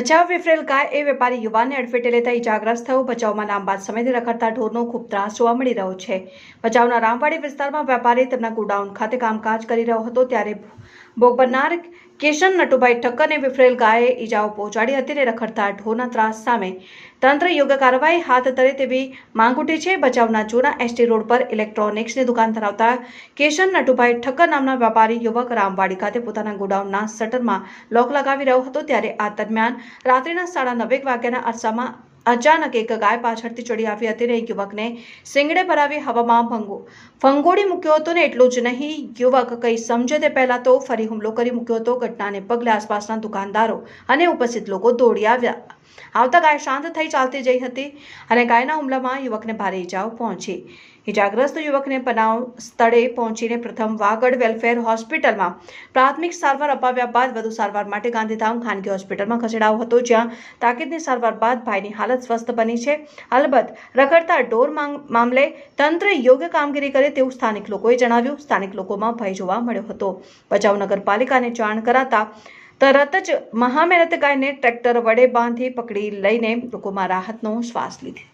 બચાવ વિફરેલ ગાય એ વેપારી યુવાનને અડફેટે લેતા ઇજાગ્રસ્ત થયો. બચાવમાં લાંબા સમયથી રખડતા ઢોરનો ખૂબ ત્રાસ જોવા મળી રહ્યો છે. બચાવના રામવાડી વિસ્તારમાં વેપારી તેમના ગોડાઉન ખાતે કામકાજ કરી રહ્યો હતો, ત્યારે ભોગ કેશન નટુભાઈ ઠક્કરને વિફરેલ ગાયે ઇજાઓ પહોંચાડી હતી અને રખડતા ઢોરના ત્રાસ સામે તંત્ર યોગ્ય કાર્યવાહી હાથ ધરે તેવી માંગ ઉઠી છે. બચાવના જૂના એસટી રોડ પર ઇલેક્ટ્રોનિક્સની દુકાન ધરાવતા કેશન નટુભાઈ ઠક્કર નામના વેપારી યુવક રામવાડી ખાતે પોતાના ગોડાઉનના શટરમાં લોક લગાવી રહ્યો હતો. ત્યારે આ દરમિયાન રાત્રિના સાડા નવેક વાગ્યાના અરસામાં અચાનક એક ગાય પાછળથી ચડી આવી હતી અને યુવકને સિંગડે ભરાવી હવામાં ભંગો ફંગોડી મૂક્યો હતો ને એટલું જ નહીં, યુવક કંઈ સમજે તે પહેલા તો ફરી હુમલો કરી મૂક્યો હતો. ઘટનાને પગલે આસપાસના દુકાનદારો અને ઉપસ્થિત લોકો દોડી આવ્યા. આવતા ગાય શાંત થઈ ચાલતી જઈ હતી અને ગાયના હુમલામાં યુવકને ભારે ઈજાઓ પહોંચી. ઈજાગ્રસ્ત યુવકને બનાવ સ્થળે પહોંચીને પ્રથમ વાગડ વેલફેર હોસ્પિટલમાં પ્રાથમિક સારવાર અપાવ્યા બાદ વધુ સારવાર માટે ગાંધીધામ ખાનગી હોસ્પિટલમાં ખસેડાયો હતો, જ્યાં તાકીદની સારવાર બાદ ભાઈની હાલત સ્વસ્થ બની છે. અલબત્ત, રખડતા ઢોર મામલે તંત્ર યોગ્ય કામગીરી કરે તેવું સ્થાનિક લોકોએ જણાવ્યું. સ્થાનિક લોકોમાં ભય જોવા મળ્યો હતો. ભચાઉ નગરપાલિકાને જાણ કરાતા તરત જ મહામહેનત ગાયને ટ્રેક્ટર વડે બાંધી પકડી લઈને લોકોમાં રાહતનો શ્વાસ લીધી.